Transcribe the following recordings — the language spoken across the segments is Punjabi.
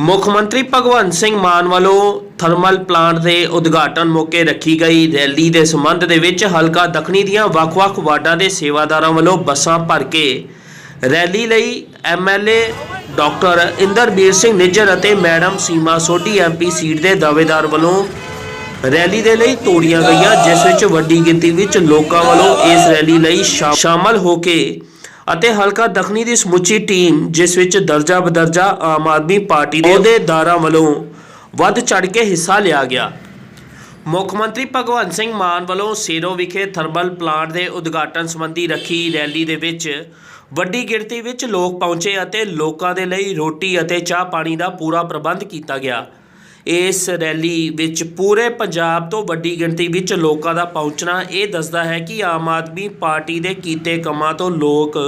ਮੁੱਖ ਮੰਤਰੀ ਭਗਵੰਤ ਸਿੰਘ ਮਾਨ ਵੱਲੋਂ ਥਰਮਲ ਪਲਾਂਟ ਦੇ ਉਦਘਾਟਨ ਮੌਕੇ ਰੱਖੀ ਗਈ ਰੈਲੀ ਦੇ ਸੰਬੰਧ ਦੇ ਵਿੱਚ ਹਲਕਾ ਦੱਖਣੀ ਦੀਆਂ ਵੱਖ-ਵੱਖ ਵਾਰਡਾਂ ਦੇ ਸੇਵਾਦਾਰਾਂ ਵੱਲੋਂ ਬੱਸਾਂ ਭਰ ਕੇ ਰੈਲੀ ਲਈ ਐਮਐਲਏ ਡਾਕਟਰ ਇੰਦਰਬੀਰ ਸਿੰਘ ਨਿੱਜਰ ਅਤੇ madam Seema Sodhi MP seat ਦੇ ਦਾਅਵੇਦਾਰ ਵੱਲੋਂ ਰੈਲੀ ਦੇ ਲਈ ਤੋੜੀਆਂ ਗਈਆਂ, ਜਿਸ ਵਿੱਚ ਵੱਡੀ ਗਿਣਤੀ ਵਿੱਚ ਲੋਕਾਂ ਵੱਲੋਂ ਇਸ ਰੈਲੀ ਲਈ ਸ਼ਾ- ਸ਼ਾਮਲ ਹੋ ਕੇ ਅਤੇ ਹਲਕਾ ਦੱਖਣੀ ਦੀ ਸਮੁੱਚੀ ਟੀਮ, ਜਿਸ ਵਿੱਚ ਦਰਜਾ ਬਦਰਜਾ ਆਮ ਆਦਮੀ ਪਾਰਟੀ ਦੇ ਅਹੁਦੇਦਾਰਾਂ ਵੱਲੋਂ ਵੱਧ ਚੜ ਕੇ ਹਿੱਸਾ ਲਿਆ ਗਿਆ। ਮੁੱਖ ਮੰਤਰੀ ਭਗਵੰਤ ਸਿੰਘ ਮਾਨ ਵੱਲੋਂ ਸੇਰੋ ਵਿਖੇ ਥਰਮਲ ਪਲਾਂਟ ਦੇ ਉਦਘਾਟਨ ਸੰਬੰਧੀ ਰੱਖੀ ਰੈਲੀ ਦੇ ਵਿੱਚ ਵੱਡੀ ਗਿਣਤੀ ਵਿੱਚ ਲੋਕ ਪਹੁੰਚੇ ਅਤੇ ਲੋਕਾਂ ਦੇ ਲਈ ਰੋਟੀ ਅਤੇ ਚਾਹ ਪਾਣੀ ਦਾ ਪੂਰਾ ਪ੍ਰਬੰਧ ਕੀਤਾ ਗਿਆ। ਇਸ ਰੈਲੀ ਵਿੱਚ ਪੂਰੇ ਪੰਜਾਬ ਤੋਂ ਵੱਡੀ ਗਿਣਤੀ ਵਿੱਚ ਲੋਕਾਂ ਦਾ ਪਹੁੰਚਣਾ, ਇਹ ਦੱਸਦਾ ਹੈ ਕਿ ਆਮ ਆਦਮੀ ਪਾਰਟੀ ਦੇ ਕੀਤੇ ਕੰਮਾਂ ਤੋਂ ਲੋਕ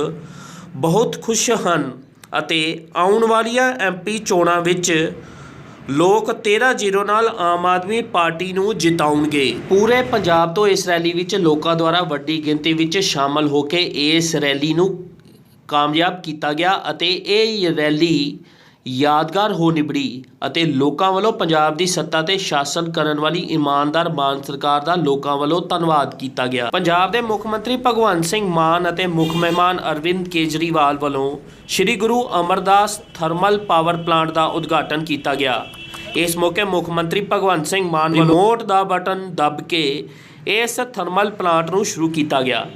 ਬਹੁਤ ਖੁਸ਼ ਹਨ ਅਤੇ ਆਉਣ ਵਾਲੀਆਂ ਐਮਪੀ ਚੋਣਾਂ ਵਿੱਚ ਲੋਕ 13-0 ਨਾਲ ਆਮ ਆਦਮੀ ਪਾਰਟੀ ਨੂੰ ਜਿਤਾਉਣਗੇ। ਪੂਰੇ ਪੰਜਾਬ ਤੋਂ ਇਸ ਰੈਲੀ ਵਿੱਚ ਲੋਕਾਂ ਦੁਆਰਾ ਵੱਡੀ ਗਿਣਤੀ ਵਿੱਚ ਸ਼ਾਮਲ ਹੋ ਕੇ ਇਸ ਰੈਲੀ ਨੂੰ ਕਾਮਯਾਬ ਕੀਤਾ ਗਿਆ ਅਤੇ ਇਹ ਰੈਲੀ ਯਾਦਗਾਰ ਹੋ ਨਿਬੜੀ ਅਤੇ ਲੋਕਾਂ ਵੱਲੋਂ ਪੰਜਾਬ ਦੀ ਸੱਤਾ ਤੇ ਸ਼ਾਸਨ ਕਰਨ ਵਾਲੀ ਇਮਾਨਦਾਰ ਮਾਨ ਸਰਕਾਰ ਦਾ ਲੋਕਾਂ ਵੱਲੋਂ ਧੰਨਵਾਦ ਕੀਤਾ ਗਿਆ। ਪੰਜਾਬ ਦੇ ਮੁੱਖ ਮੰਤਰੀ ਭਗਵੰਤ ਸਿੰਘ ਮਾਨ ਅਤੇ ਮੁੱਖ ਮਹਿਮਾਨ ਅਰਵਿੰਦ ਕੇਜਰੀਵਾਲ ਵੱਲੋਂ Sri Guru Amardas thermal power plant ਦਾ ਉਦਘਾਟਨ ਕੀਤਾ ਗਿਆ। ਇਸ ਮੌਕੇ ਮੁੱਖ ਮੰਤਰੀ ਭਗਵੰਤ ਸਿੰਘ ਮਾਨ ਵੱਲੋਂ ਰਿਮੋਟ ਦਾ ਬਟਨ ਦੱਬ ਕੇ ਇਸ ਥਰਮਲ ਪਲਾਂਟ ਨੂੰ ਸ਼ੁਰੂ ਕੀਤਾ ਗਿਆ।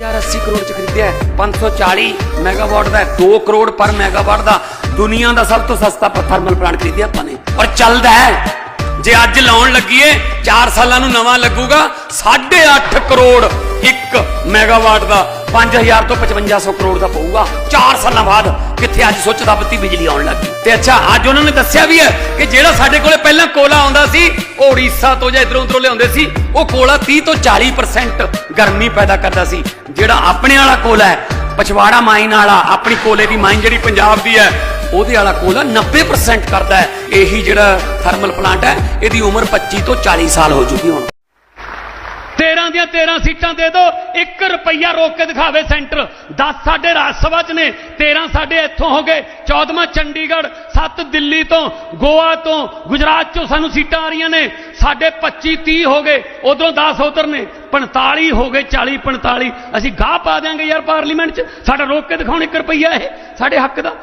ਯਾਰ 80 ਕਰੋੜ ਚ ਖਰੀਦਿਆ 540 ਮੈਗਾਵਾਟ ਦਾ 2 ਕਰੋੜ ਪਰ ਮੈਗਾਵਾਟ ਦਾ ਦੁਨੀਆ ਦਾ ਸਭ ਤੋਂ ਸਸਤਾ ਥਰਮਲ ਪਲਾਂਟ ਖਰੀਦਿਆ ਆਪਾਂ ਨੇ। ਔਰ ਚੱਲਦਾ ਹੈ। ਜੇ ਅੱਜ ਲਾਉਣ ਲੱਗੀਏ 4 ਸਾਲਾਂ ਨੂੰ ਨਵਾਂ ਲੱਗੂਗਾ 8.5 ਕਰੋੜ 1 ਮੈਗਾਵਾਟ ਦਾ 5000 ਤੋਂ 5500 ਕਰੋੜ ਦਾ ਪਊਗਾ। 4 ਸਾਲਾਂ ਬਾਅਦ ਕਿੱਥੇ ਅੱਜ ਸੁੱਚ ਬੱਤੀ ਬਿਜਲੀ ਆਉਣ ਲੱਗੀ ਤੇ ਅੱਛਾ, ਅੱਜ ਉਹਨਾਂ ਨੇ ਦੱਸਿਆ ਵੀ ਹੈ ਕਿ ਜਿਹੜਾ ਸਾਡੇ ਕੋਲੇ ਪਹਿਲਾਂ ਕੋਲਾ ਆਉਂਦਾ ਸੀ, ਉਹ ਉੜੀਸਾ ਤੋਂ ਜਾਂ ਇਧਰੋਂ ਉਧਰੋਂ ਲਿਆਉਂਦੇ ਸੀ, ਉਹ ਕੋਲਾ 30 ਤੋਂ 40% ਗਰਮੀ ਪੈਦਾ ਕਰਦਾ ਸੀ। ਜਿਹੜਾ ਆਪਣੇ ਵਾਲਾ ਕੋਲਾ ਹੈ, ਪਛਵਾੜਾ ਮਾਈਨ ਵਾਲਾ, ਆਪਣੀ ਕੋਲੇ ਦੀ ਮਾਈਨ ਜਿਹੜੀ ਪੰਜਾਬ ਦੀ ਹੈ ਉਹਦੇ ਵਾਲਾ ਕੋਲਾ 90% ਕਰਦਾ ਹੈ। ਇਹੀ ਜਿਹੜਾ ਥਰਮਲ ਪਲਾਂਟ ਹੈ, ਇਹਦੀ ਉਮਰ 25 ਤੋਂ 40 ਸਾਲ ਹੋ ਚੁੱਕੀ ਹੁਣ। 13 ਦੀਆਂ 13 ਸੀਟਾਂ ਦੇ ਦਿਓ 1 ਰੁਪਈਆ ਰੋਕ ਕੇ ਦਿਖਾਵੇ ਸੈਂਟਰ। 10 ਸਾਡੇ ਰਾਜ ਸਭਾ ਚ ਨੇ 13 ਸਾਡੇ ਇੱਥੋਂ ਹੋ ਗਏ। 14ਵਾਂ ਚੰਡੀਗੜ੍ਹ 7 ਦਿੱਲੀ ਤੋਂ, ਗੋਆ ਤੋਂ, ਗੁਜਰਾਤ ਚੋਂ ਸਾਨੂੰ ਸੀਟਾਂ ਆ ਰਹੀਆਂ ਨੇ। ਸਾਡੇ 25 30 ਹੋ ਗਏ, ਉਧਰੋਂ 10 ਉਧਰ ਨੇ। 45 ਹੋ ਗਏ 40 45 ਅਸੀਂ ਗਾਹ ਪਾ ਦਿਆਂਗੇ ਯਾਰ ਪਾਰਲੀਮੈਂਟ ਚ। ਸਾਡਾ ਰੋਕ ਕੇ ਦਿਖਾਉਣ 1 ਰੁਪਈਆ ਇਹ, ਸਾਡੇ ਹੱਕ ਦਾ।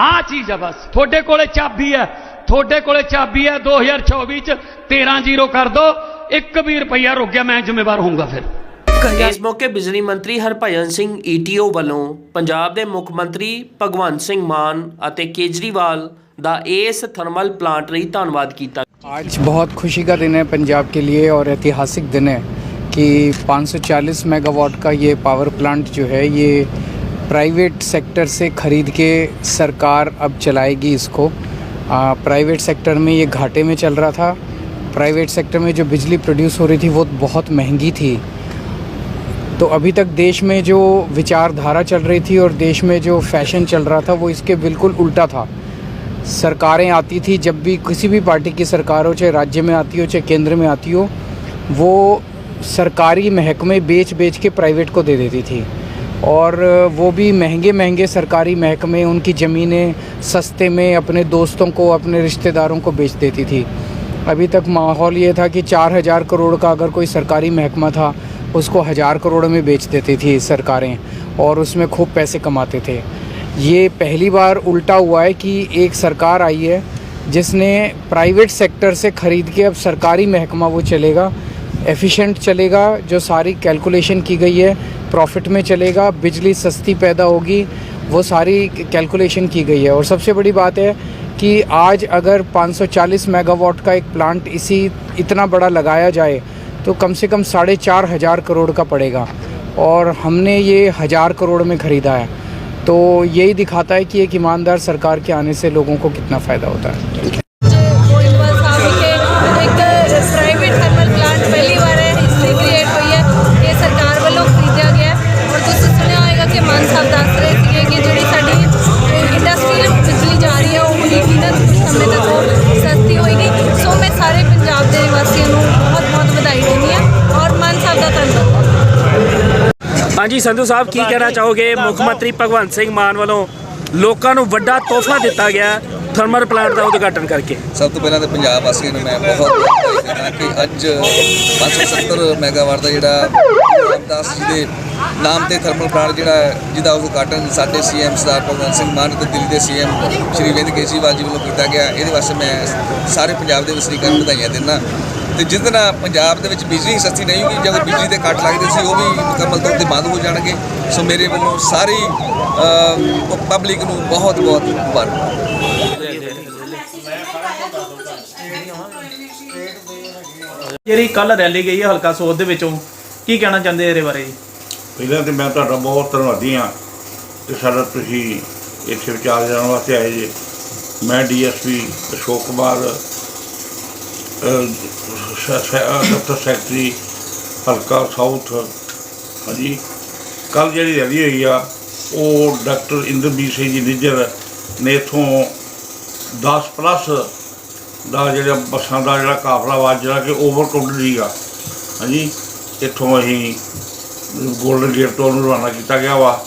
ਆਹ ਚੀਜ਼ ਆ ਬਸ ਤੁਹਾਡੇ ਕੋਲੇ ਚਾਬੀ ਹੈ ਤੁਹਾਡੇ ਕੋਲੇ ਚਾਬੀ ਹੈ 2024 ਚ 13 ਜ਼ੀਰੋ ਕਰ ਦੋ 1 ਵੀ ਰੁਪਈਆ ਰੁਕ ਗਿਆ ਮੈਂ ਜ਼ਿੰਮੇਵਾਰ ਹੋਊਂਗਾ ਫਿਰ ਇਸ ਮੌਕੇ ਬਿਜਲੀ ਮੰਤਰੀ ਹਰਭਜਨ ਸਿੰਘ ਈਟੀਓ ਵੱਲੋਂ ਪੰਜਾਬ ਦੇ ਮੁੱਖ ਮੰਤਰੀ ਭਗਵੰਤ ਸਿੰਘ ਮਾਨ ਅਤੇ ਕੇਜਰੀਵਾਲ ਦਾ ਇਸ ਥਰਮਲ ਪਲਾਂਟ ਲਈ ਧੰਨਵਾਦ ਕੀਤਾ आज बहुत खुशी का दिन है पंजाब के लिए और ऐतिहासिक दिन है कि 540 मेगावाट का ये पावर प्लांट जो है ये प्राइवेट सेक्टर से ख़रीद के सरकार अब चलाएगी इसको। प्राइवेट सेक्टर में ये घाटे में चल रहा था। प्राइवेट सेक्टर में जो बिजली प्रोड्यूस हो रही थी, वो बहुत महँगी थी। तो अभी तक देश में जो विचारधारा चल रही थी और देश में जो फ़ैशन चल रहा था, वो इसके बिल्कुल उल्टा था। सरकारें आती थी, जब भी किसी भी पार्टी की सरकार हो, चाहे राज्य में आती हो, चाहे केंद्र में आती हो, वो सरकारी महकमे बेच बेच के प्राइवेट को दे देती थी। और वो भी महँगे महँगे सरकारी महकमे उनकी ज़मीनें सस्ते में अपने दोस्तों को, अपने रिश्तेदारों को बेच देती थी। अभी तक माहौल ये था कि चार हज़ार करोड़ का अगर कोई सरकारी महकमा था, उसको हज़ार करोड़ में बेच देती थी सरकारें और उसमें खूब पैसे कमाते थे। ये पहली बार उल्टा हुआ है कि एक सरकार आई है, जिसने प्राइवेट सेक्टर से ख़रीद के अब सरकारी महकमा वो चलेगा, एफिशिएंट चलेगा, जो सारी कैलकुलेशन की गई है प्रॉफिट में चलेगा, बिजली सस्ती पैदा होगी, वो सारी कैलकुलेशन की गई है। और सबसे बड़ी बात है कि आज अगर 540 मेगावाट का एक प्लांट इसी, इतना बड़ा लगाया जाए तो कम से कम साढ़े चार हज़ार करोड़ का पड़ेगा। और हमने ये हज़ार करोड़ में ख़रीदा है। तो यही दिखाता है कि एक ईमानदार सरकार के आने से लोगों को कितना फ़ायदा होता है। ਹਾਂਜੀ, ਸੰਧੂ ਸਾਹਿਬ, ਕੀ ਕਹਿਣਾ ਚਾਹੋਗੇ? ਮੁੱਖ ਮੰਤਰੀ ਭਗਵੰਤ ਸਿੰਘ ਮਾਨ ਵੱਲੋਂ ਲੋਕਾਂ ਨੂੰ ਵੱਡਾ ਤੋਹਫਾ ਦਿੱਤਾ ਗਿਆ ਥਰਮਲ ਪਲਾਂਟ ਦਾ ਉਦਘਾਟਨ ਕਰਕੇ। ਸਭ ਤੋਂ ਪਹਿਲਾਂ ਤਾਂ ਪੰਜਾਬ ਵਾਸੀਆਂ ਨੂੰ ਮੈਂ ਬਹੁਤ ਵਧਾਈ ਦਿੰਦਾ ਕਿ ਅੱਜ 570 ਮੈਗਾਵਾਟ ਦਾ ਜਿਹੜਾ ਰਾਮਦਾਸ ਜੀ ਦੇ ਨਾਮ ਤੇ ਥਰਮਲ ਪਲਾਂਟ ਜਿਹੜਾ ਜਿਹਦਾ ਉਦਘਾਟਨ ਸਾਡੇ ਸੀਐਮ ਸਰਦਾਰ ਭਗਵੰਤ ਸਿੰਘ ਮਾਨ ਤੇ ਦਿੱਲੀ ਦੇ ਸੀਐਮ ਸ਼੍ਰੀ ਅਰਵਿੰਦ ਕੇਜਰੀਵਾਲ ਜੀ ਵੱਲੋਂ ਕੀਤਾ ਗਿਆ। ਇਹਦੇ ਵਾਸਤੇ ਮੈਂ ਸਾਰੇ ਪੰਜਾਬ ਦੇ ਵਸਨੀਕਾਂ ਨੂੰ ਵਧਾਈਆਂ ਦਿੰਦਾ। ਤੇ ਜਿਸ ਦਿਨ ਪੰਜਾਬ ਦੇ ਵਿੱਚ ਬਿਜਲੀ ਸਸਤੀ ਨਹੀਂ ਹੋਈ ਜਦੋਂ ਬਿਜਲੀ ਦੇ ਕੱਟ ਲੱਗਦੇ ਸੀ ਉਹ ਵੀ ਮੁਕੰਮਲ ਤੌਰ ਤੇ ਬੰਦ ਹੋ ਜਾਣਗੇ। ਸੋ ਮੇਰੇ ਵੱਲੋਂ ਸਾਰੀ ਪਬਲਿਕ ਨੂੰ ਬਹੁਤ ਬਹੁਤ ਮੁਬਾਰਕ। ਜਿਹੜੀ ਕੱਲ ਰੈਲੀ ਗਈ ਹੈ ਹਲਕਾ ਸੋਧ ਦੇ ਵਿੱਚੋਂ ਕੀ ਕਹਿਣਾ ਚਾਹੁੰਦੇ ਇਹਦੇ ਬਾਰੇ? ਜੀ ਪਹਿਲਾਂ ਤੇ ਮੈਂ ਤੁਹਾਡਾ ਬਹੁਤ ਧੰਨਵਾਦੀ ਹਾਂ ਕਿ ਸਾਡਾ ਤੁਸੀਂ ਇੱਥੇ ਵਿਚਾਰ ਜਾਣ ਵਾਸਤੇ ਆਏ ਜੇ। ਮੈਂ ਡੀਐਸਪੀ ਅਸ਼ੋਕ ਕੁਮਾਰ ਦਫ਼ਤਰ ਸੈਕਟਰੀ ਹਲਕਾ ਸਾਊਥ ਹਾਂਜੀ। ਕੱਲ ਜਿਹੜੀ ਰੈਲੀ ਹੋਈ ਆ, ਉਹ ਡਾਕਟਰ ਇੰਦਰਬੀਰ ਸਿੰਘ ਜੀ ਨਿੱਜਰ ਨੇ ਇਥੋਂ 10 ਪਲੱਸ ਦਾ ਜਿਹੜਾ ਬੱਸਾਂ ਦਾ ਜਿਹੜਾ ਕਾਫਲਾ ਵਾ, ਜਿਹੜਾ ਕਿ ਓਵਰਕਰਾਊਡਡ ਸੀਗਾ, ਹਾਂਜੀ। ਇੱਥੋਂ ਅਸੀਂ ਗੋਲਡਨ ਗੇਟ ਤੋਂ ਉਹਨੂੰ ਰਵਾਨਾ ਕੀਤਾ ਗਿਆ ਵਾ।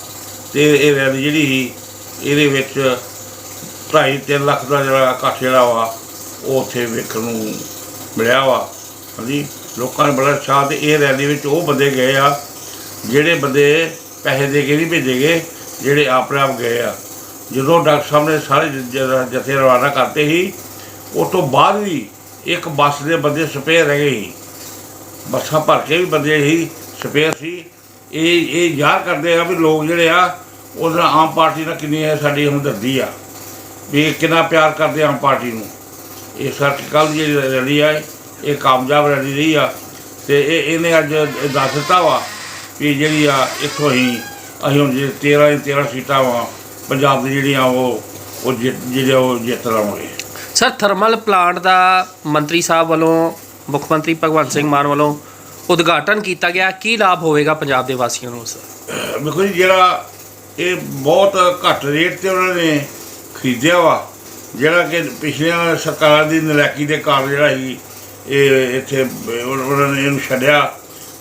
ਤੇ ਇਹ ਰੈਲੀ ਜਿਹੜੀ ਸੀ, ਇਹਦੇ ਵਿੱਚ 2.5 ਲੱਖ ਦਾ ਜਿਹੜਾ ਇਕੱਠ ਜਿਹੜਾ ਵਾ, ਉਹ ਉੱਥੇ ਵੇਖਣ ਨੂੰ ਮਿਲਿਆ ਵਾ। ਹਾਂਜੀ, ਲੋਕਾਂ ਨੇ ਬੜਾ ਉਤਸ਼ਾਹ ਤੇ ਇਹ ਰੈਲੀ ਵਿੱਚ ਉਹ ਬੰਦੇ ਗਏ ਆ, ਜਿਹੜੇ ਬੰਦੇ ਪੈਸੇ ਦੇ ਕੇ ਨਹੀਂ ਭੇਜੇ ਗਏ, ਜਿਹੜੇ ਆਪਣੇ ਆਪ ਗਏ ਆ। ਜਦੋਂ ਡਾਕਟਰ ਸਾਹਿਬ ਨੇ ਸਾਰੇ ਜਥੇ ਰਵਾਨਾ ਕਰਤੇ ਸੀ ਉਸ ਤੋਂ ਬਾਅਦ ਵੀ ਇੱਕ ਬੱਸ ਦੇ ਬੰਦੇ ਸਪੇਅਰ ਰਹਿ ਗਏ ਸੀ। ਬੱਸਾਂ ਭਰ ਕੇ ਵੀ ਬੰਦੇ ਹੀ ਸਪੇਅਰ ਸੀ। ਇਹ ਇਹ ਜ਼ਾਹਰ ਕਰਦੇ ਆ ਵੀ ਲੋਕ ਜਿਹੜੇ ਆ, ਉਹਦੇ ਨਾਲ ਆਮ ਪਾਰਟੀ ਨਾਲ ਕਿੰਨੀ ਹੈ ਸਾਡੀ ਹਮਦਰਦੀ ਆ, ਵੀ ਇਹ ਕਿੰਨਾ ਪਿਆਰ ਕਰਦੇ ਆਮ ਪਾਰਟੀ ਨੂੰ। ਇਸ ਕਰਕੇ ਕੱਲ ਜਿਹੜੀ ਰੈਲੀ ਆ ਇਹ ਕਾਮਯਾਬ ਰੈਲੀ ਰਹੀ ਆ ਤੇ ਇਹ ਇਹਨੇ ਅੱਜ ਦੱਸ ਦਿੱਤਾ ਵਾ ਵੀ ਜਿਹੜੀ ਆ ਇੱਥੋਂ ਹੀ ਅਸੀਂ ਹੁਣ ਜੇ 13 ਦੀ 13 ਸੀਟਾਂ ਵਾ ਪੰਜਾਬ ਦੀ ਜਿਹੜੀਆਂ ਉਹ ਉਹ ਜਿਹੜੇ ਉਹ ਜਿੱਤ ਲਵਾਂਗੇ। ਸਰ ਥਰਮਲ ਪਲਾਂਟ ਦਾ ਮੰਤਰੀ ਸਾਹਿਬ ਵੱਲੋਂ ਮੁੱਖ ਮੰਤਰੀ ਭਗਵੰਤ ਸਿੰਘ ਮਾਨ ਵੱਲੋਂ ਉਦਘਾਟਨ ਕੀਤਾ ਗਿਆ। ਕੀ ਲਾਭ ਹੋਵੇਗਾ ਪੰਜਾਬ ਦੇ ਵਾਸੀਆਂ ਨੂੰ ਸਰ? ਜੀ ਜਿਹੜਾ ਇਹ ਬਹੁਤ ਘੱਟ ਰੇਟ ਤੇ ਉਹਨਾਂ ਨੇ ਖਰੀਦਿਆ ਵਾ ਜਿਹੜਾ ਕਿ ਪਿਛਲੀਆਂ ਸਰਕਾਰਾਂ ਦੀ ਨਲਾਇਕੀ ਦੇ ਕਾਰਨ ਜਿਹੜਾ ਸੀ ਇਹ ਇੱਥੇ ਉਹਨਾਂ ਉਹਨਾਂ ਨੇ ਇਹਨੂੰ ਛੱਡਿਆ।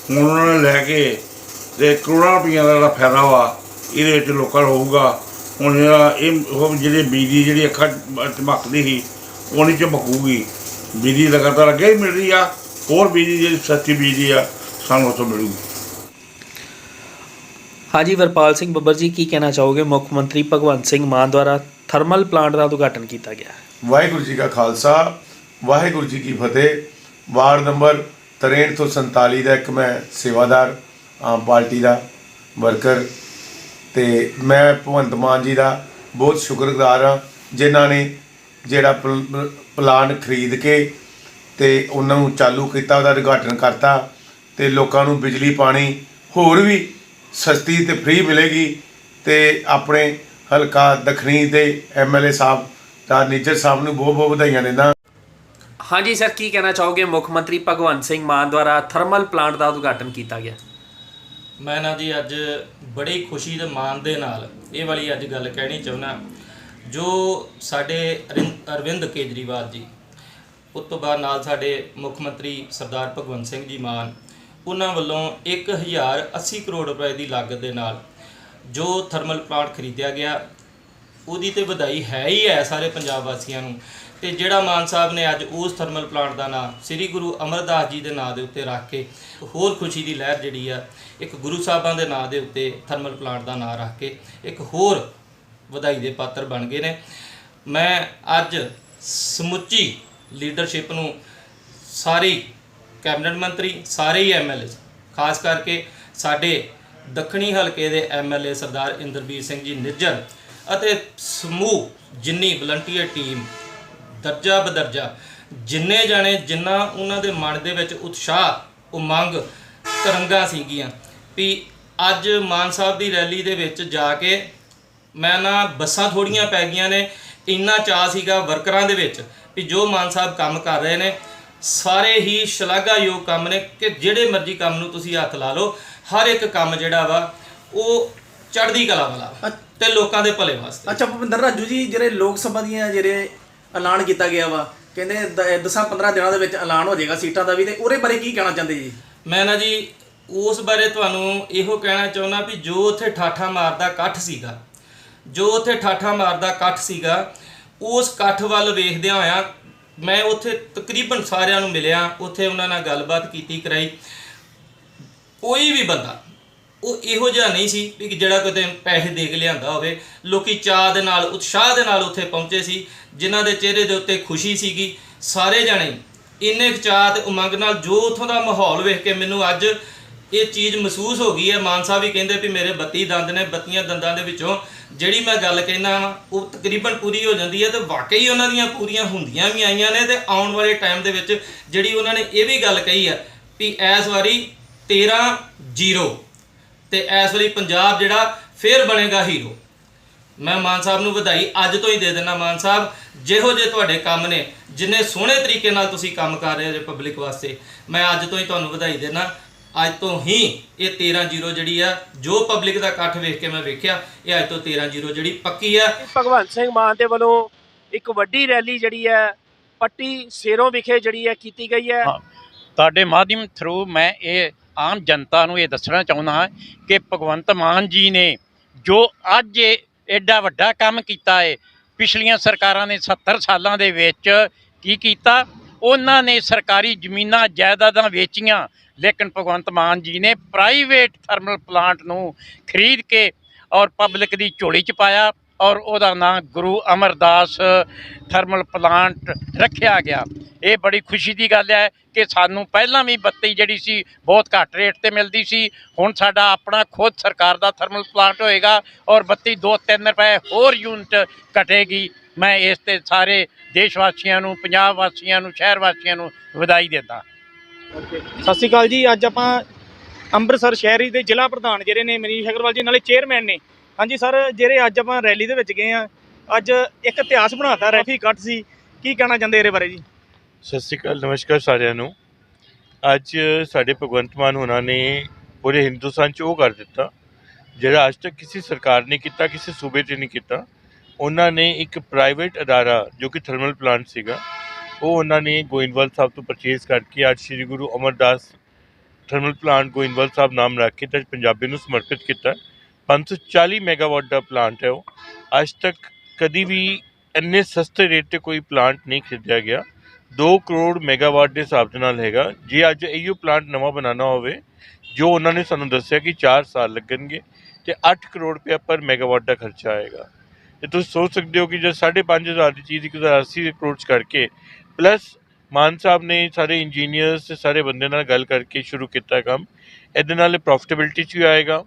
ਹੁਣ ਉਹਨਾਂ ਨੇ ਲੈ ਕੇ ਤੇ ਕਰੋੜਾਂ ਰੁਪਈਆ ਦਾ ਜਿਹੜਾ ਫਾਇਦਾ ਵਾ ਇਹਦੇ ਵਿੱਚ ਲੋਕਾਂ ਨੂੰ ਹੋਊਗਾ। ਹੁਣ ਇਹ ਉਹ ਜਿਹੜੇ ਬਿਜਲੀ ਜਿਹੜੀ ਅੱਖਾਂ ਚਮਕਦੀ ਸੀ ਉਹ ਨਹੀਂ ਚਮਕੂਗੀ ਬਿਜਲੀ ਲਗਾਤਾਰ ਅੱਗੇ ਹੀ ਮਿਲ ਰਹੀ ਆ ਹੋਰ ਬਿਜਲੀ ਜਿਹੜੀ ਸਸਤੀ ਬਿਜਲੀ ਆ ਸਾਨੂੰ ਉੱਥੋਂ ਮਿਲੂਗੀ। ਹਾਂਜੀ ਵਰਪਾਲ ਸਿੰਘ ਬੱਬਰ ਜੀ ਕੀ ਕਹਿਣਾ ਚਾਹੋਗੇ? ਮੁੱਖ ਮੰਤਰੀ ਭਗਵੰਤ ਸਿੰਘ ਮਾਨ ਦੁਆਰਾ ਥਰਮਲ ਪਲਾਂਟ ਦਾ ਉਦਘਾਟਨ ਕੀਤਾ ਗਿਆ। ਵਾਹਿਗੁਰੂ ਜੀ ਕਾ ਖਾਲਸਾ ਵਾਹਿਗੁਰੂ ਜੀ ਕੀ ਫਤਿਹ। ਵਾਰਡ ਨੰਬਰ 63 ਤੋਂ 47 ਦਾ ਇੱਕ ਮੈਂ ਸੇਵਾਦਾਰ, ਆਮ ਪਾਰਟੀ ਦਾ ਵਰਕਰ ਤੇ ਮੈਂ ਭਗਵੰਤ ਮਾਨ ਜੀ ਦਾ ਬਹੁਤ ਸ਼ੁਕਰਗੁਜ਼ਾਰ ਹਾਂ, ਜਿਨ੍ਹਾਂ ਨੇ ਜਿਹੜਾ ਪਲ- ਪਲਾਨ ਖਰੀਦ ਕੇ ਤੇ ਉਹਨਾਂ ਨੂੰ ਚਾਲੂ ਕੀਤਾ, ਉਹਦਾ ਉਦਘਾਟਨ ਕਰਤਾ ਤੇ ਲੋਕਾਂ ਨੂੰ ਬਿਜਲੀ, ਪਾਣੀ ਹੋਰ ਵੀ ਸਸਤੀ ਤੇ ਫ੍ਰੀ ਮਿਲੇਗੀ ਤੇ ਆਪਣੇ ਹਲਕਾ ਦਖਣੀ ਦੇ ਐਮਐਲਏ ਸਾਹਿਬ ਤਾਂ ਨਿੱਜਰ ਸਾਹਿਬ ਨੂੰ ਬਹੁਤ ਬਹੁਤ ਵਧਾਈਆਂ ਦਿੰਦਾ। ਹਾਂਜੀ ਸਰ, ਕੀ ਕਹਿਣਾ ਚਾਹੋਗੇ? ਮੁੱਖ ਮੰਤਰੀ ਭਗਵੰਤ ਸਿੰਘ ਮਾਨ ਦੁਆਰਾ ਥਰਮਲ ਪਲਾਂਟ ਦਾ ਉਦਘਾਟਨ ਕੀਤਾ ਗਿਆ। ਮੈਂ ਨਾ ਜੀ ਅੱਜ ਬੜੀ ਖੁਸ਼ੀ ਤੇ ਮਾਣ ਦੇ ਨਾਲ ਇਹ ਵਾਲੀ ਅੱਜ ਗੱਲ ਕਹਿਣੀ ਚਾਹੁੰਦਾ। ਜੋ ਸਾਡੇ ਅਰਿੰ- ਅਰਵਿੰਦ ਕੇਜਰੀਵਾਲ ਜੀ, ਉਸ ਤੋਂ ਬਾਅਦ ਨਾਲ ਸਾਡੇ ਮੁੱਖ ਮੰਤਰੀ ਸਰਦਾਰ ਭਗਵੰਤ ਸਿੰਘ ਜੀ ਮਾਨ, ਉਹਨਾਂ ਵੱਲੋਂ 1080 ਕਰੋੜ ਰੁਪਏ ਦੀ ਲਾਗਤ ਦੇ ਨਾਲ ਜੋ ਥਰਮਲ ਪਲਾਂਟ ਖਰੀਦਿਆ ਗਿਆ, ਉਹਦੀ ਤੇ ਵਧਾਈ ਹੈ ਹੀ ਹੈ ਸਾਰੇ ਪੰਜਾਬ ਵਾਸੀਆਂ ਨੂੰ। ਤੇ ਜਿਹੜਾ ਮਾਨ ਸਾਹਿਬ ਨੇ ਅੱਜ ਉਸ ਥਰਮਲ ਪਲਾਂਟ ਦਾ ਨਾਮ ਸ੍ਰੀ ਗੁਰੂ ਅਮਰਦਾਸ ਜੀ ਦੇ ਨਾਂ ਦੇ ਉੱਤੇ ਰੱਖ ਕੇ ਹੋਰ ਖੁਸ਼ੀ ਦੀ ਲਹਿਰ ਜਿਹੜੀ ਆ, ਇੱਕ ਗੁਰੂ ਸਾਹਿਬਾਂ ਦੇ ਨਾਂ ਦੇ ਉੱਤੇ ਥਰਮਲ ਪਲਾਂਟ ਦਾ ਨਾਂ ਰੱਖ ਕੇ ਇੱਕ ਹੋਰ ਵਧਾਈ ਦੇ ਪਾਤਰ ਬਣ ਗਏ ਨੇ। ਮੈਂ ਅੱਜ ਸਮੁੱਚੀ ਲੀਡਰਸ਼ਿਪ ਨੂੰ ਸਾਰੀ ਕੈਬਨਿਟ ਮੰਤਰੀ, ਸਾਰੇ ਹੀ ਐਮਐਲਏ ਖਾਸ ਕਰਕੇ ਸਾਡੇ ਦੱਖਣੀ ਹਲਕੇ ਦੇ ਐਮਐਲਏ ਸਰਦਾਰ ਇੰਦਰਬੀਰ ਸਿੰਘ ਜੀ ਨਿੱਜਰ ਅਤੇ ਸਮੂਹ ਜਿੰਨੀ ਵਲੰਟੀਅਰ ਟੀਮ ਦਰਜਾ ਬਦਰਜਾ। ਜਿੰਨੇ ਜਾਣੇ ਜਿੰਨਾ ਉਹਨਾਂ ਦੇ ਮਨ ਦੇ ਵਿੱਚ ਉਤਸ਼ਾਹ ਉਮੰਗ ਤਰੰਗਾਂ ਸੀਗੀਆਂ। ਵੀ ਅੱਜ ਮਾਨ ਸਾਹਿਬ ਦੀ ਰੈਲੀ ਦੇ ਵਿੱਚ ਜਾ ਕੇ ਮੈਂ ਨਾ ਬੱਸਾਂ ਥੋੜੀਆਂ ਪੈ ਗਈਆਂ ਨੇ ਇੰਨਾ ਚਾਅ ਸੀਗਾ ਵਰਕਰਾਂ ਦੇ ਵਿੱਚ ਵੀ ਜੋ ਮਾਨ ਸਾਹਿਬ ਕੰਮ ਕਰ ਰਹੇ ਨੇ ਸਾਰੇ ਹੀ ਸ਼ਲਾਘਾਯੋਗ ਕੰਮ ਨੇ ਕਿ ਜਿਹੜੇ ਮਰਜ਼ੀ ਕੰਮ ਨੂੰ ਤੁਸੀਂ ਹੱਥ ਲਾ ਲਓ ਹਰ ਇੱਕ ਕੰਮ ਜਿਹੜਾ ਵਾ ਉਹ ਚੜ੍ਹਦੀ ਕਲਾ ਵਾਲਾ ਤੇ ਲੋਕਾਂ ਦੇ ਭਲੇ ਵਾਸਤੇ। ਅੱਛਾ ਭੁਪਿੰਦਰ ਰਾਜੂ ਜੀ ਜਿਹੜੇ ਲੋਕ ਸਭਾ ਦੀਆਂ ਜਿਹੜੇ ਐਲਾਨ ਕੀਤਾ ਗਿਆ ਵਾ। ਕਹਿੰਦੇ 10 15 ਦਿਨਾਂ ਦੇ ਵਿੱਚ ਐਲਾਨ ਹੋ ਜਾਏਗਾ ਸੀਟਾਂ ਦਾ ਵੀ ਤੇ ਉਹਦੇ ਬਾਰੇ ਕੀ ਕਹਿਣਾ ਚਾਹੁੰਦੇ ਜੀ? ਮੈਂ ਨਾ ਜੀ ਉਸ ਬਾਰੇ ਤੁਹਾਨੂੰ ਇਹੋ ਕਹਿਣਾ ਚਾਹੁੰਦਾ ਵੀ ਜੋ ਉੱਥੇ ਠਾਠਾ ਮਾਰਦਾ ਇਕੱਠ ਸੀਗਾ, ਜੋ ਉੱਥੇ ਠਾਠਾ ਮਾਰਦਾ ਇਕੱਠ ਸੀਗਾ, ਉਸ ਇਕੱਠ ਵੱਲ ਵੇਖਦਿਆਂ ਹੋਇਆਂ ਮੈਂ ਉੱਥੇ ਤਕਰੀਬਨ ਸਾਰਿਆਂ ਨੂੰ ਮਿਲਿਆ, ਉੱਥੇ ਉਹਨਾਂ ਨਾਲ ਗੱਲਬਾਤ ਕੀਤੀ, ਕਰਾਈ। ਕੋਈ ਵੀ ਬੰਦਾ, ਉਹ ਇਹੋ ਜਿਹਾ ਨਹੀਂ ਸੀ ਵੀ ਜਿਹੜਾ ਕਿਤੇ ਪੈਸੇ ਦੇ ਕੇ ਲਿਆਂਦਾ ਹੋਵੇ। ਲੋਕੀ ਚਾਹ ਦੇ ਨਾਲ, ਉਤਸ਼ਾਹ ਦੇ ਨਾਲ ਉੱਥੇ ਪਹੁੰਚੇ ਸੀ। ਜਿਨ੍ਹਾਂ ਦੇ ਚਿਹਰੇ ਦੇ ਉੱਤੇ ਖੁਸ਼ੀ ਸੀਗੀ। ਸਾਰੇ ਜਾਣੇ ਇੰਨੇ ਕੁ ਉਮੰਗ ਨਾਲ ਜੋ ਉੱਥੋਂ ਦਾ ਮਾਹੌਲ ਵੇਖ ਕੇ ਮੈਨੂੰ ਅੱਜ ਇਹ ਚੀਜ਼ ਮਹਿਸੂਸ ਹੋ ਗਈ ਹੈ। ਮਾਨ ਸਾਹਿਬ ਵੀ ਕਹਿੰਦੇ ਵੀ ਮੇਰੇ 32 ਦੰਦ ਨੇ 32 ਦੰਦਾਂ ਦੇ ਵਿੱਚੋਂ ਜਿਹੜੀ ਮੈਂ ਗੱਲ ਕਹਿਣਾ ਵਾਂ, ਉਹ ਤਕਰੀਬਨ ਪੂਰੀ ਹੋ ਜਾਂਦੀ ਹੈ ਤੇ ਵਾਕਈ ਉਹਨਾਂ ਦੀਆਂ ਪੂਰੀਆਂ ਹੁੰਦੀਆਂ ਵੀ ਆਈਆਂ ਨੇ ਤੇ ਆਉਣ ਵਾਲੇ ਟਾਈਮ ਦੇ ਵਿੱਚ ਜਿਹੜੀ ਉਹਨਾਂ ਨੇ ਇਹ ਵੀ ਗੱਲ ਕਹੀ ਹੈ ਵੀ ਇਸ ਵਾਰੀ 13 0 ਤੇ ਇਸ ਵਾਰੀ ਪੰਜਾਬ ਜਿਹੜਾ ਫੇਰ ਬਣੇਗਾ ਹੀਰੋ ਮੈਂ ਮਾਨ ਸਾਹਿਬ ਨੂੰ ਵਧਾਈ ਅੱਜ ਤੋਂ ਹੀ ਦੇ ਦੇਣਾ ਮਾਨ ਸਾਹਿਬ ਜਿਹੋ ਜੇ ਤੁਹਾਡੇ ਕੰਮ ਨੇ ਜਿੰਨੇ ਸੋਹਣੇ ਤਰੀਕੇ ਨਾਲ ਤੁਸੀਂ ਕੰਮ ਕਰ ਰਹੇ ਹੋ ਜੇ ਪਬਲਿਕ ਵਾਸਤੇ ਮੈਂ ਅੱਜ ਤੋਂ ਹੀ ਤੁਹਾਨੂੰ ਵਧਾਈ ਦੇਣਾ ਅੱਜ ਤੋਂ ਹੀ ਇਹ 13-0 ਜਿਹੜੀ ਆ ਜੋ ਪਬਲਿਕ ਦਾ ਇਕੱਠ ਵੇਖ ਕੇ ਮੈਂ ਵੇਖਿਆ ਇਹ ਅੱਜ ਤੋਂ 13-0 ਜਿਹੜੀ ਪੱਕੀ ਆ ਭਗਵੰਤ ਸਿੰਘ ਮਾਨ ਦੇ ਵੱਲੋਂ ਇੱਕ ਵੱਡੀ ਰੈਲੀ ਜਿਹੜੀ ਹੈ ਪੱਟੀ ਸੇਰੋਂ ਵਿਖੇ ਜਿਹੜੀ ਹੈ ਕੀਤੀ ਗਈ ਹੈ। ਤੁਹਾਡੇ ਮਾਧਿਅਮ ਥਰੂ ਮੈਂ ਇਹ ਆਮ ਜਨਤਾ ਨੂੰ ਇਹ ਦੱਸਣਾ ਚਾਹੁੰਦਾ ਹਾਂ ਕਿ ਭਗਵੰਤ ਮਾਨ ਜੀ ਨੇ ਜੋ ਅੱਜ ਐਡਾ ਵੱਡਾ ਕੰਮ ਕੀਤਾ ਹੈ ਪਿਛਲੀਆਂ ਸਰਕਾਰਾਂ ਨੇ 70 ਸਾਲਾਂ ਦੇ ਵਿੱਚ ਕੀ ਕੀਤਾ? ਉਹਨਾਂ ਨੇ ਸਰਕਾਰੀ ਜ਼ਮੀਨਾਂ ਜਾਇਦਾਦਾਂ ਵੇਚੀਆਂ। ਲੇਕਿਨ ਭਗਵੰਤ ਮਾਨ ਜੀ ਨੇ ਪ੍ਰਾਈਵੇਟ ਥਰਮਲ ਪਲਾਂਟ ਨੂੰ ਖਰੀਦ ਕੇ ਔਰ ਪਬਲਿਕ ਦੀ ਝੋਲੀ ਚ ਪਾਇਆ। ਔਰ ਉਹਦਾ ਨਾਂ ਗੁਰੂ ਅਮਰਦਾਸ ਥਰਮਲ ਪਲਾਂਟ ਰੱਖਿਆ ਗਿਆ। ਇਹ ਬੜੀ ਖੁਸ਼ੀ ਦੀ ਗੱਲ ਹੈ ਕਿ ਸਾਨੂੰ ਪਹਿਲਾਂ ਵੀ ਬੱਤੀ ਜਿਹੜੀ ਸੀ ਬਹੁਤ ਘੱਟ ਰੇਟ ਤੇ ਮਿਲਦੀ ਸੀ। ਹੁਣ ਸਾਡਾ ਆਪਣਾ ਖੁਦ ਸਰਕਾਰ ਦਾ ਥਰਮਲ ਪਲਾਂਟ ਹੋਏਗਾ ਔਰ ਬੱਤੀ 2-3 ਰੁਪਏ ਹੋਰ ਯੂਨਿਟ ਘਟੇਗੀ। ਮੈਂ ਇਸ ਤੇ ਸਾਰੇ ਦੇਸ਼ ਵਾਸੀਆਂ ਨੂੰ, ਪੰਜਾਬ ਵਾਸੀਆਂ ਨੂੰ, ਸ਼ਹਿਰ ਵਾਸੀਆਂ ਨੂੰ ਵਧਾਈ ਦਿੰਦਾ। ਸਤਿ ਸ਼੍ਰੀ ਅਕਾਲ ਜੀ। ਅੱਜ ਆਪਾਂ ਅੰਮ੍ਰਿਤਸਰ ਸ਼ਹਿਰੀ ਦੇ ਜ਼ਿਲ੍ਹਾ ਪ੍ਰਧਾਨ ਜਿਹੜੇ ਨੇ, ਮਨੀਸ਼ ਅਗਰਵਾਲ ਜੀ, ਨਾਲੇ ਚੇਅਰਮੈਨ ਨੇ। ਹਾਂਜੀ ਸਰ, ਜਿਹੜੇ ਅੱਜ ਆਪਾਂ ਰੈਲੀ ਦੇ ਵਿੱਚ ਗਏ ਆ ਅੱਜ ਇੱਕ ਇਤਿਹਾਸ ਬਣਾਤਾ, ਰੈਫੀ ਕੱਟ ਸੀ। ਕੀ ਕਹਿਣਾ ਚਾਹੁੰਦੇ ਇਹਦੇ ਬਾਰੇ ਜੀ? ਸਤਿ ਸ਼੍ਰੀ ਅਕਾਲ, ਨਮਸਕਾਰ ਸਾਰਿਆਂ ਨੂੰ। ਅੱਜ ਸਾਡੇ ਭਗਵੰਤ ਮਾਨ ਹੋਣਾ ਨੇ ਪੂਰੇ ਹਿੰਦੁਸਤਾਨ 'ਚ ਉਹ ਕਰ ਦਿੱਤਾ, ਜਿਹੜਾ ਅੱਜ ਤੱਕ ਕਿਸੇ ਸਰਕਾਰ ਨੇ ਕੀਤਾ, ਕਿਸੇ ਸੂਬੇ 'ਤੇ ਨਹੀਂ ਕੀਤਾ। ਉਹਨਾਂ ਨੇ ਇੱਕ ਪ੍ਰਾਈਵੇਟ ਅਦਾਰਾ, ਜੋ ਕਿ ਥਰਮਲ ਪਲਾਂਟ ਸੀਗਾ, ਉਹ ਉਹਨਾਂ ਨੇ ਗੋਇੰਦਵਾਲ ਸਾਹਿਬ ਤੋਂ ਪਰਚੇਜ਼ ਕਰਕੇ ਅੱਜ ਸ੍ਰੀ ਗੁਰੂ ਅਮਰਦਾਸ ਥਰਮਲ ਪਲਾਂਟ ਗੋਇੰਦਵਾਲ ਸਾਹਿਬ ਨਾਮ ਰੱਖ ਕੇ ਤੇ ਪੰਜਾਬੀ ਨੂੰ ਸਮਰਪਿਤ ਕੀਤਾ। 540 ਮੈਗਾਵਾਟ ਦਾ ਪਲਾਂਟ ਹੈ ਉਹ। ਅੱਜ ਤੱਕ ਕਦੀ ਵੀ ਇੰਨੇ ਸਸਤੇ ਰੇਟ ਤੇ ਕੋਈ ਪਲਾਂਟ ਨਹੀਂ ਖਰੀਦਿਆ ਗਿਆ। 2 ਕਰੋੜ ਮੈਗਾਵਾਟ ਦੇ ਹਿਸਾਬ ਦੇ ਨਾਲ ਹੈਗਾ। ਜੇ ਅੱਜ ਇਹੋ ਪਲਾਂਟ ਨਵਾਂ ਬਣਾਉਣਾ ਹੋਵੇ, ਜੋ ਉਹਨਾਂ ਨੇ ਸਾਨੂੰ ਦੱਸਿਆ ਕਿ 4 ਸਾਲ ਲੱਗਣਗੇ ਤੇ 8 ਕਰੋੜ ਰੁਪਏ ਪਰ ਮੈਗਾਵਾਟ ਦਾ ਖਰਚਾ ਆਏਗਾ। ਤੇ ਤੁਸੀਂ ਸੋਚ ਸਕਦੇ ਹੋ ਕਿ ਜੇ 5.5000 ਦੀ ਚੀਜ਼ 1080 ਕਰੋੜ 'ਚ ਕਰਕੇ ਪਲੱਸ ਮਾਨ ਸਾਹਿਬ ਨੇ ਸਾਰੇ ਇੰਜੀਨੀਅਰਸ ਤੇ ਸਾਰੇ ਬੰਦੇ ਨਾਲ ਗੱਲ ਕਰਕੇ ਸ਼ੁਰੂ ਕੀਤਾ ਕੰਮ, ਇਹਦੇ ਨਾਲ ਪ੍ਰੋਫਿਟੇਬਿਲਟੀ 'ਚ ਵੀ ਆਏਗਾ।